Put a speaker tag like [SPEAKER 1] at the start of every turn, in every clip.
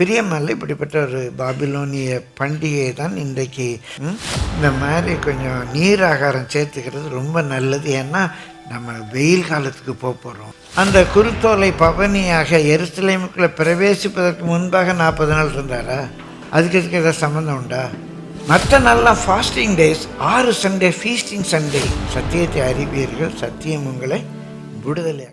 [SPEAKER 1] பிரியமல்ல இப்படிப்பட்ட ஒரு பாபிலோனிய பண்டிகை தான் இன்றைக்கு இந்த மாதிரி கொஞ்சம் நீர் ஆகாரம் சேர்த்துக்கிறது ரொம்ப நல்லது. ஏன்னா நம்ம வெயில் காலத்துக்கு போக போகிறோம் அந்த குருத்தோலை பவனியாக எருசலேமுக்குள்ளே பிரவேசிப்பதற்கு முன்பாக நாற்பது நாள் இருந்தாரா? அதுக்கு இதுக்கு ஏதாவது சம்மந்தம் உண்டா? மற்ற நாள்லாம் ஃபாஸ்டிங் டேஸ் ஆறு சண்டே ஃபீஸ்டிங் சண்டே சத்தியத்தை அறிவியர்கள் சத்தியம் உங்களை விடுதலை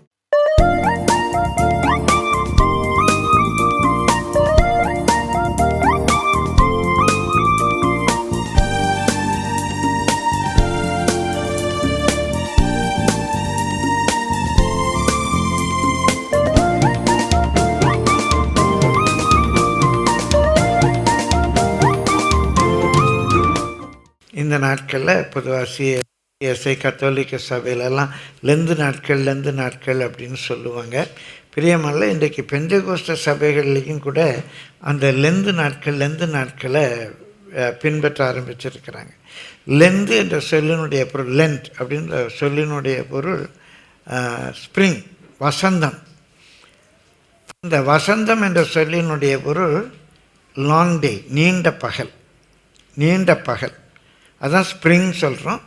[SPEAKER 1] இந்த நாட்களில் பொதுவாக சிஎஸ்ஐ கத்தோலிக்க சபையிலலாம் லெந்து நாட்கள் லெந்து நாட்கள் அப்படின்னு சொல்லுவாங்க. பிரியமல்ல இன்றைக்கு பெந்தகோஸ்த சபைகள்லேயும் கூட அந்த லெந்து நாட்கள் லெந்து நாட்களை பின்பற்ற ஆரம்பிச்சிருக்கிறாங்க. லெந்து என்ற சொல்லினுடைய பொருள் லென்த் அப்படின்ற சொல்லினுடைய பொருள் ஸ்ப்ரிங் வசந்தம் இந்த வசந்தம் என்ற சொல்லினுடைய பொருள் லாங் டே நீண்ட பகல் நீண்ட பகல் அதுதான் ஸ்ப்ரிங் சொல்கிறோம்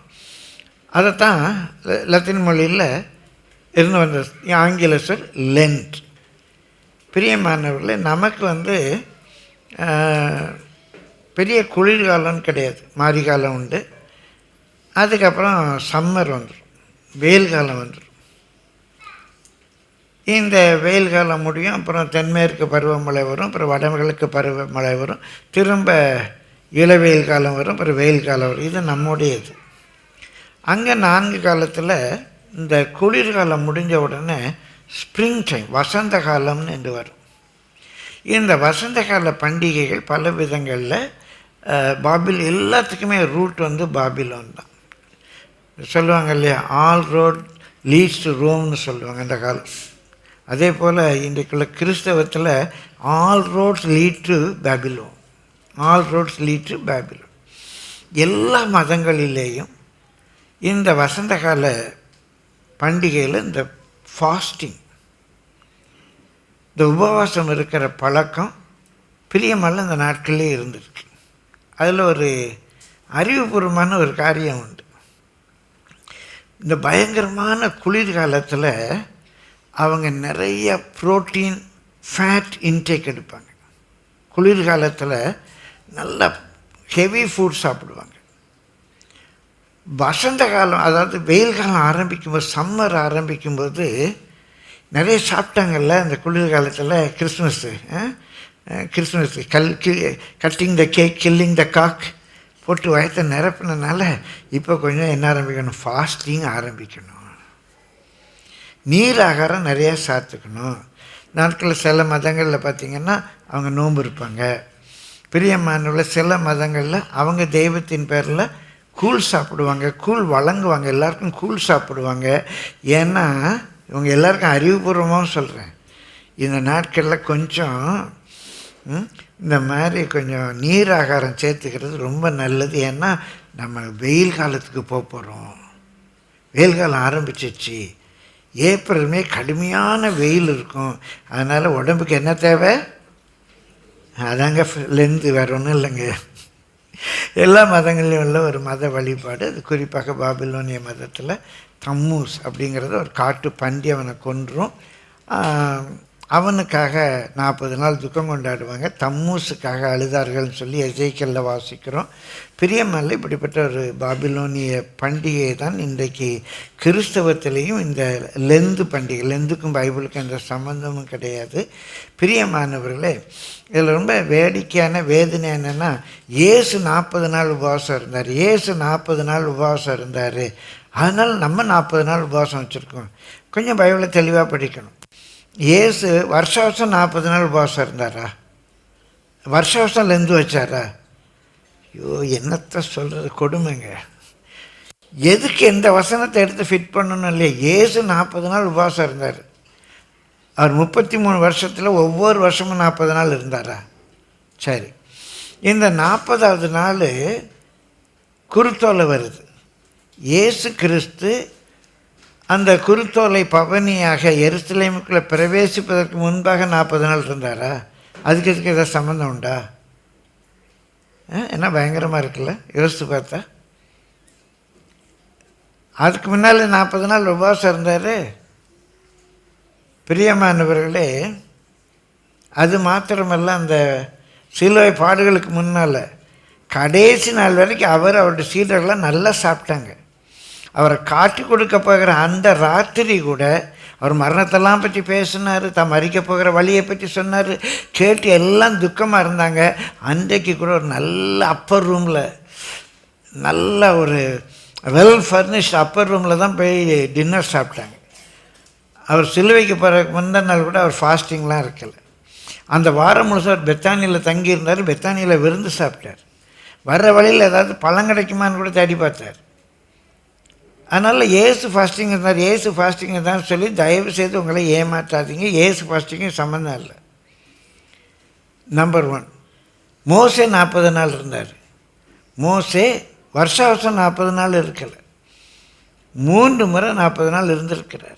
[SPEAKER 1] அதைத்தான் லத்தின் லத்தீன் மொழியில் இருந்து வந்த ஆங்கில சொல் லென்ட் பிரியமானவர்களே நமக்கு வந்து பெரிய குளிர்காலம்னு கிடையாது. மாரிகாலம் உண்டு. அதுக்கப்புறம் சம்மர் வந்துடும் வெயில் காலம் வந்துடும் இந்த வெயில் காலம் முடியும். அப்புறம் தென்மேற்கு பருவமழை வரும். அப்புறம் வடகிழக்கு பருவமழை வரும். திரும்ப இளவெயில் காலம் வரும் அப்புறம் வெயில் காலம் வரும். இது நம்முடைய இது அங்கே நான்கு காலத்தில் இந்த குளிர்காலம் முடிஞ்ச உடனே ஸ்ப்ரிங் டைம் வசந்த காலம்னு என்று வரும். இந்த வசந்த கால பண்டிகைகள் பல விதங்களில் பாபில் எல்லாத்துக்குமே ரூட் வந்து பாபிலோன் தான். சொல்லுவாங்க இல்லையா? ஆல் ரோட் லீட்ஸ் டு ரோம்னு சொல்லுவாங்க அந்த காலம் அதே போல் இன்றைக்குள்ள கிறிஸ்தவத்தில் all roads lead to Babylon all roads lead to Babylon எல்லா மதங்களிலேயும் இந்த வசந்த கால பண்டிகையில் இந்த ஃபாஸ்டிங் இந்த உபவாசம் இருக்கிற பழக்கம் பிரியமல்ல இந்த நாட்களிலே இருந்திருக்கு. அதில் ஒரு அறிவுபூர்வமான ஒரு காரியம் உண்டு. இந்த பயங்கரமான குளிர்காலத்தில் அவங்க நிறைய புரோட்டீன் ஃபேட் இன்டேக் எடுப்பாங்க. குளிர்காலத்தில் நல்ல ஹெவி ஃபுட் சாப்பிடுவாங்க. வசந்த காலம் அதாவது வெயில் காலம் ஆரம்பிக்கும்போது சம்மர் ஆரம்பிக்கும்போது நிறைய சாப்பிட்டாங்கல்ல இந்த குளிர்காலத்தில் கிறிஸ்மஸ்ஸு கிறிஸ்மஸ் கல் cutting the cake killing the cock போட்டு வயத்தை நிரப்பினனால இப்போ கொஞ்சம் என்ன ஆரம்பிக்கணும்? ஃபாஸ்டிங் ஆரம்பிக்கணும். நீர் ஆகாரம் நிறையா சாத்துக்கணும். நாட்களில் சில மதங்களில் பார்த்திங்கன்னா அவங்க நோன்பு இருப்பாங்க. பிரியமானவுள்ள சில மதங்களில் அவங்க தெய்வத்தின் பேரில் கூழ் சாப்பிடுவாங்க கூழ் வழங்குவாங்க எல்லாருக்கும் கூழ் சாப்பிடுவாங்க. ஏன்னா இவங்க எல்லாருக்கும் அறிவுபூர்வமாகவும் சொல்கிறேன் இந்த நாட்களில் கொஞ்சம் இந்த மாதிரி கொஞ்சம் நீர் ஆகாரம் சேர்த்துக்கிறது ரொம்ப நல்லது. ஏன்னா நம்ம வெயில் காலத்துக்கு போக போகிறோம் வெயில் காலம் ஆரம்பிச்சிச்சு ஏப்ரலுமே கடுமையான வெயில் இருக்கும். அதனால் உடம்புக்கு என்ன தேவை? அதாங்க லென்த்து வேற ஒன்றும் இல்லைங்க. எல்லா மதங்கள்லையும் உள்ள ஒரு மத வழிபாடு. அது குறிப்பாக பாபிலோனிய மதத்தில் தம்மூஸ் அப்படிங்கிறத ஒரு காட்டு பண்டி அவனை கொன்றும். அவனுக்காக நாற்பது நாள் துக்கம் கொண்டாடுவாங்க. தம்மூஸுக்காக அழுதார்கள்னு சொல்லி எசைக்கல்ல வாசிக்கிறோம். பிரியமல்ல இப்படிப்பட்ட ஒரு பாபிலோனிய பண்டிகை தான் இன்றைக்கு கிறிஸ்தவத்திலையும் இந்த லெந்து பண்டிகை லெந்துக்கும் பைபிளுக்கும் எந்த சம்மந்தமும் கிடையாது. பிரியமானவர்களே இதில் ரொம்ப வேடிக்கையான வேதனை என்னென்னா ஏசு நாற்பது நாள் உபவாசம் இருந்தார். ஏசு நாற்பது நாள் உபவாசம் இருந்தார். அதனால் நம்ம நாற்பது நாள் உபவாசம் வச்சுருக்கோம். கொஞ்சம் பைபிளை தெளிவாக படிக்கணும். இயேசு வருஷ வருஷம் நாற்பது நாள் உபவாசம் இருந்தாரா? வருஷ வருஷம் லெந்து வச்சாரா? ஐயோ என்னத்தை சொல்கிறது கொடுமைங்க. எதுக்கு எந்த வசனத்தை எடுத்து ஃபிட் பண்ணணும் இல்லையா? இயேசு நாற்பது நாள் உபவாசம் இருந்தார். அவர் முப்பத்தி மூணு வருஷத்தில் ஒவ்வொரு வருஷமும் நாற்பது நாள் இருந்தாரா? சரி. இந்த நாற்பதாவது நாள் குருத்தோலை வருது. இயேசு கிறிஸ்து அந்த குருத்தோலை பவனியாக எருசலேமுக்குள்ளே பிரவேசிப்பதற்கு முன்பாக நாற்பது நாள் இருந்தாரா? அதுக்கு இதுக்கு ஏதாவது சம்மந்தம் உண்டா? ஆ, என்ன பயங்கரமாக இருக்குல்ல? யோசித்து பார்த்தா. அதுக்கு முன்னால் நாற்பது நாள் உபவாசம் இருந்தார். பிரியமானவர்களே அது மாத்திரமல்ல அந்த சிலுவை பாடுகளுக்கு முன்னால் கடைசி நாள் வரைக்கும் அவர் அவருடைய சீடர்கள்லாம் நல்லா சாப்பிட்டாங்க. அவரை காட்டி கொடுக்க போகிற அந்த ராத்திரி கூட அவர் மரணத்தெல்லாம் பற்றி பேசினார் தாம் மறிக்க போகிற வழியை பற்றி சொன்னார் கேட்டு எல்லாம் துக்கமாக இருந்தாங்க. அன்றைக்கு கூட ஒரு நல்ல அப்பர் ரூமில் நல்ல ஒரு வெல் ஃபர்னிஷ்ட் அப்பர் ரூமில் தான் போய் டின்னர் சாப்பிட்டாங்க. அவர் சிலுவைக்கு போகிறதுக்கு முந்தின நாள் கூட அவர் ஃபாஸ்டிங்லாம் இருக்கலை. அந்த வாரம் முழுசாக அவர் பெத்தானியில் தங்கியிருந்தார் பெத்தானியில் விருந்து சாப்பிட்டார். வர்ற வழியில் ஏதாவது பழம் கிடைக்குமான்னு கூட தேடி பார்த்தார். அதனால் ஏசு ஃபாஸ்டிங் இருந்தார். ஏசு ஃபாஸ்டிங் தான் சொல்லி தயவு செய்து உங்களை ஏமாற்றாதீங்க. ஏசு ஃபாஸ்டிங்கும் சம்மந்தம் இல்லை. நம்பர் ஒன் மோசே நாற்பது நாள் இருந்தார். மோசே வருஷ வருஷம் நாற்பது நாள் இருக்கலை. மூன்று முறை நாற்பது நாள் இருந்திருக்கிறார்.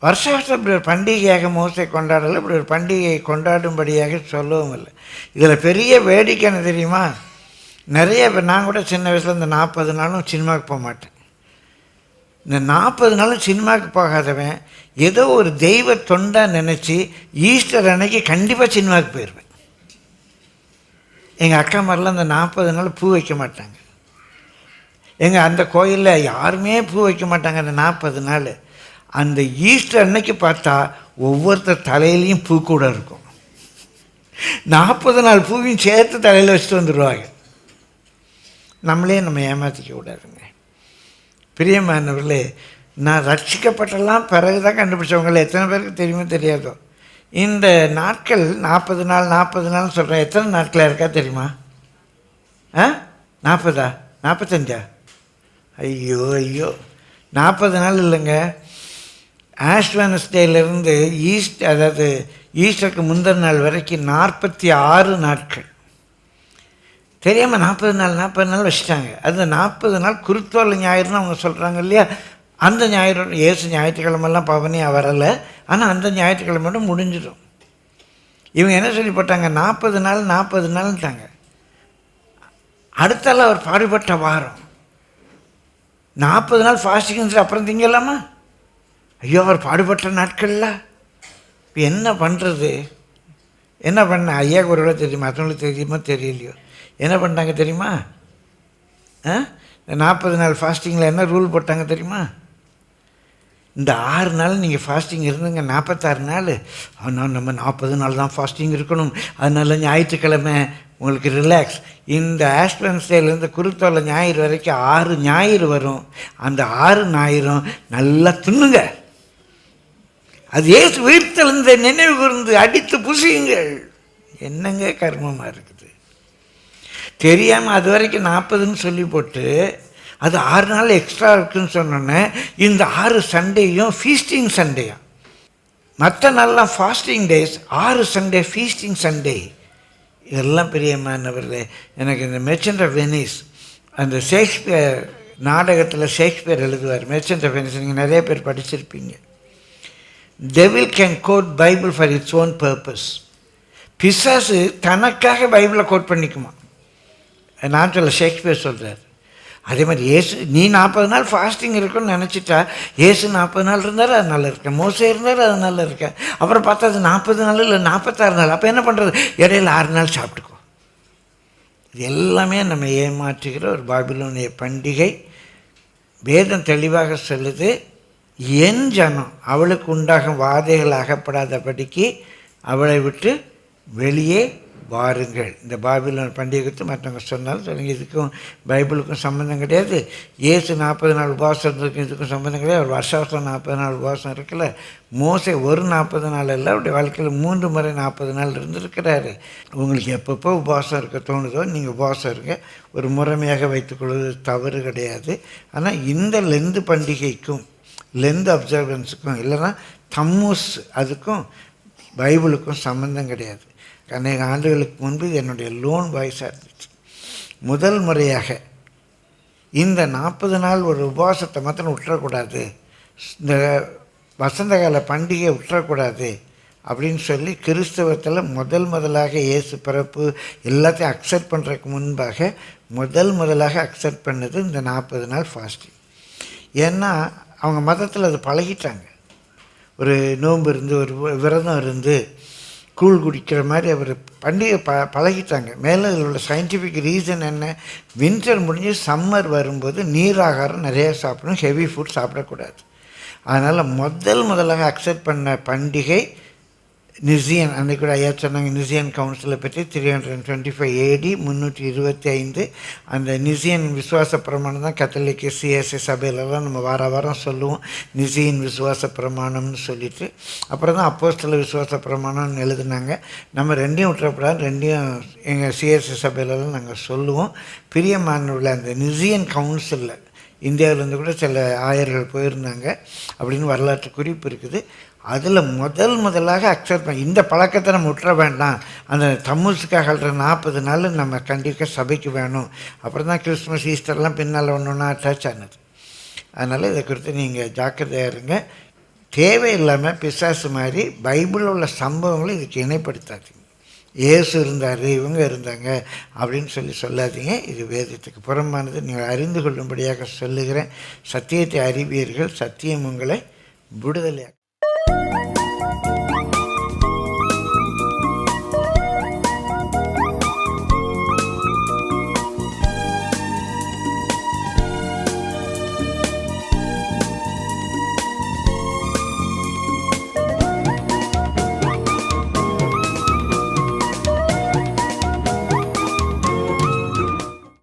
[SPEAKER 1] வருஷ வருஷம் இப்படி ஒரு பண்டிகையாக மோசை கொண்டாடலை. இப்படி ஒரு பண்டிகையை கொண்டாடும்படியாக சொல்லவும் இல்லை. இதில் பெரிய வேடிக்கை என்ன தெரியுமா? நிறைய இப்போ நான் கூட சின்ன வயசில் இந்த நாற்பது நாளும் சினிமாவுக்கு போக மாட்டேன். இந்த நாற்பது நாளும் சினிமாவுக்கு போகாதவன் ஏதோ ஒரு தெய்வ தொண்டாக நினச்சி ஈஸ்டர் அன்னைக்கு கண்டிப்பாக சினிமாவுக்கு போயிடுவேன் எங்கள் அக்கா மாதிரிலாம் இந்த நாற்பது நாள் பூ வைக்க மாட்டாங்க. எங்கள் அந்த கோயிலில் யாருமே பூ வைக்க மாட்டாங்க அந்த நாற்பது நாள். அந்த ஈஸ்டர் அன்னைக்கு பார்த்தா ஒவ்வொருத்தர் தலையிலையும் பூ கூட இருக்கும். நாற்பது நாள் பூவையும் சேர்த்து தலையில் வச்சுட்டு வந்துடுவாங்க நம்மளே நம்ம ஏமாற்றிக்க கூடாதுங்க. பிரியமானவர்களே நான் ரட்சிக்கப்பட்டெல்லாம் பிறகு தான் கண்டுபிடிச்சவங்கள. எத்தனை பேருக்கு தெரியுமோ தெரியாதோ. இந்த நாட்கள் நாற்பது நாள் நாற்பது நாள் சொல்கிறேன் எத்தனை நாட்களாக இருக்கா தெரியுமா? ஆ? நாற்பதா? நாற்பத்தஞ்சா? ஐயோ ஐயோ. நாற்பது நாள் இல்லைங்க. ஆஷ் வெனஸ்டேலேருந்து ஈஸ்ட் அதாவது ஈஸ்டருக்கு முந்தின நாள் வரைக்கும் நாற்பத்தி ஆறு நாட்கள். தெரியாமல் நாற்பது நாள் நாற்பது நாள் வச்சுட்டாங்க. அந்த நாற்பது நாள் குருத்தோல் ஞாயிறுன்னு அவங்க சொல்கிறாங்க இல்லையா? அந்த ஞாயிறு ஏசு ஞாயிற்றுக்கிழமெல்லாம் பவனியாக வரலை. ஆனால் அந்த ஞாயிற்றுக்கிழமையோட முடிஞ்சிடும். இவங்க என்ன சொல்லி போட்டாங்க? நாற்பது நாள் நாற்பது நாள்ட்டாங்க அடுத்தால அவர் பாடுபட்ட வாரம். நாற்பது நாள் ஃபாஸ்டிங் அப்புறம் திங்கலாமா? ஐயோ அவர் பாடுபட்ட நாட்கள்ல. இப்போ என்ன பண்ணுறது என்ன பண்ண? ஐயாவுக்கு ஒரு வேலை தெரியுமா? மற்றவங்களுக்கு தெரியுமா? தெரியலையோ. என்ன பண்ணிட்டாங்க தெரியுமா? ஆ? நாற்பது நாள் ஃபாஸ்டிங்கில் என்ன ரூல் போட்டாங்க தெரியுமா? இந்த ஆறு நாள் நீங்கள் ஃபாஸ்டிங் இருந்துங்க. நாற்பத்தாறு நாள். ஆனால் நம்ம நாற்பது நாள் தான் ஃபாஸ்டிங் இருக்கணும். அதனால் ஞாயிற்றுக்கிழமை உங்களுக்கு ரிலாக்ஸ் இந்த ஆஸ்பென்ஸ்டேலேருந்து குருத்தோலை ஞாயிறு வரைக்கும் ஆறு ஞாயிறு வரும். அந்த ஆறு ஞாயிறும் நல்லா தின்னுங்க. அது ஏசு உயிர்த்தெழுந்த நினைவு கூர்ந்து அடித்து புசியுங்கள். என்னங்க கர்மமாக இருக்குது? தெரியாமல் அது வரைக்கும் நாற்பதுன்னு சொல்லி போட்டு அது ஆறு நாள் எக்ஸ்ட்ரா இருக்குன்னு சொன்னோன்னே இந்த ஆறு சண்டேயும் ஃபீஸ்டிங் சண்டேயும். மற்ற நாள்லாம் ஃபாஸ்டிங் டேஸ் ஆறு சண்டே ஃபீஸ்டிங் சண்டே இதெல்லாம் பிரியமானவர்களே எனக்கு இந்த மெர்ச்சன்ட் ஆஃப் வெனிஸ் அந்த ஷேக்ஸ்பியர் நாடகத்தில் ஷேக்ஸ்பியர் எழுதுவார் மெர்ச்சன்ட் ஆஃப் வெனிஸ் நீங்கள் நிறைய பேர் படிச்சிருப்பீங்க. Devil can quote bible for its own purpose பிசாசு தனக்காக பைபிளை கோட் பண்ணிக்குமா? நான் சொல்ல ஷேக்ஸ்பியர் சொல்கிறார் அதே மாதிரி ஏசு நீ நாற்பது நாள் ஃபாஸ்டிங் இருக்குன்னு நினச்சிட்டா ஏசு நாற்பது நாள் இருந்தார் அது நல்லா இருக்கேன் மோசே இருந்தார் அது நல்லா இருக்கேன் அப்புறம் பார்த்தா அது நாற்பது நாள் இல்லை நாற்பத்தாறு நாள். அப்போ என்ன பண்ணுறது இடையில ஆறு நாள் சாப்பிட்டுக்கோ. இது எல்லாமே நம்ம ஏமாற்றுகிற ஒரு பாபிலோனிய பண்டிகை. வேதம் தெளிவாக சொல்லுது. என் ஜனம் அவளுக்கு உண்டாகும் வாதைகள் அகப்படாதபடிக்கு அவளை விட்டு வெளியே வாருங்கள். இந்த பாபிலோன் பண்டிகைக்கு மற்றவங்க சொன்னாலும் சொல்லுங்க. இதுக்கும் பைபிளுக்கும் சம்மந்தம் கிடையாது. ஏசு நாற்பது நாள் உபவாசம் இருந்திருக்கும். இதுக்கும் சம்மந்தம் கிடையாது. ஒரு வருஷ வருஷம் நாற்பது நாள் உபவாசம் இருக்குல்ல. மோசை ஒரு நாற்பது நாள் இல்லை அவருடைய வாழ்க்கையில் மூன்று முறை நாற்பது நாள் இருந்திருக்கிறாரு. உங்களுக்கு எப்பப்போ உபவாசம் இருக்க தோணுதோ நீங்கள் உபவாசம் இருங்க. ஒரு முறைமையாக வைத்துக்கொள்வது தவறு கிடையாது. ஆனால் இந்த லெந்து பண்டிகைக்கும் லென்த் அப்சர்வன்ஸுக்கும் இல்லைன்னா தம்மூஸ் அதுக்கும் பைபிளுக்கும் சம்மந்தம் கிடையாது. அநேக ஆண்டுகளுக்கு முன்பு என்னுடைய லோன் வாய்ஸாக இருந்துச்சு. முதல் முறையாக இந்த நாற்பது நாள் ஒரு உபவாசத்தை மாத்திரம் விட்டுறக்கூடாது. இந்த வசந்த கால பண்டிகையை விட்டுறக்கூடாது அப்படின்னு சொல்லி கிறிஸ்தவத்தில் முதல் முதலாக இயேசு பிறப்பு எல்லாத்தையும் அக்செப்ட் பண்ணுறதுக்கு முன்பாக முதல் முதலாக அக்செப்ட் பண்ணது இந்த நாற்பது நாள் ஃபாஸ்டிங் ஏன்னா அவங்க மதத்தில் அது பழகிட்டாங்க. ஒரு நோன்பு இருந்து ஒரு விரதம் இருந்து கூழ் குடிக்கிற மாதிரி அவர் பண்டிகை ப பழகிட்டாங்க. மேலே இதில் உள்ள சயின்டிஃபிக் ரீசன் என்ன? வின்டர் முடிஞ்சு சம்மர் வரும்போது நீராகாரம் நிறையா சாப்பிடணும் ஹெவி ஃபுட் சாப்பிடக்கூடாது. அதனால் முதல் முதலாக அக்செப்ட் பண்ண பண்டிகை நிசியன் அன்றைக்கூட கூட ஐயா சொன்னாங்க நிசியன் கவுன்சிலை பற்றி three hundred twenty five AD முந்நூற்றி இருபத்தி ஐந்து. அந்த நிசியன் விசுவாச பிரமாணம் தான் கத்தலிக்க சிஎஸ்சி சபையிலலாம் நம்ம வார வாரம் சொல்லுவோம். நிசியின் விசுவாச பிரமாணம்னு சொல்லிட்டு. அப்புறம் தான் அப்போஸ்தல விசுவாச பிரமாணம்னு எழுதுனாங்க. நம்ம ரெண்டையும் விட்டுறப்படாது ரெண்டையும் எங்கள் சிஎஸ்சி சபையிலலாம் நாங்கள் சொல்லுவோம். பிரியமானுள்ள அந்த நிசியன் கவுன்சிலில் இந்தியாவிலேருந்து கூட சில ஆயர்கள் போயிருந்தாங்க. அப்படின்னு வரலாற்று குறிப்பு இருக்குது. அதில் முதல் முதலாக அக்செப்ட் பண்ண இந்த பழக்கத்தை நம்ம விட்டுற வேண்டாம். அந்த தம்முசுக்காக அல்ற நாற்பது நாள் நம்ம கண்டிப்பாக சபைக்கு வேணும். அப்புறம் தான் கிறிஸ்மஸ் ஈஸ்டர்லாம் பின்னால் ஒன்று ஒன்றா அட்டாச் ஆனது. அதனால் இதை குறித்து நீங்கள் ஜாக்கிரதையாக இருங்க. தேவையில்லாமல் பிசாசு மாதிரி பைபிளில் உள்ள சம்பவங்களை இதுக்கு இணைப்படுத்தாதீங்க. இயேசு இருந்தார் இவங்க இருந்தாங்க அப்படின்னு சொல்லி சொல்லாதீங்க. இது வேதத்துக்கு புறமானது நீங்கள் அறிந்து கொள்ளும்படியாக சொல்லுகிறேன். சத்தியத்தை அறிவீர்கள். சத்தியம் உங்களை விடுதலையாக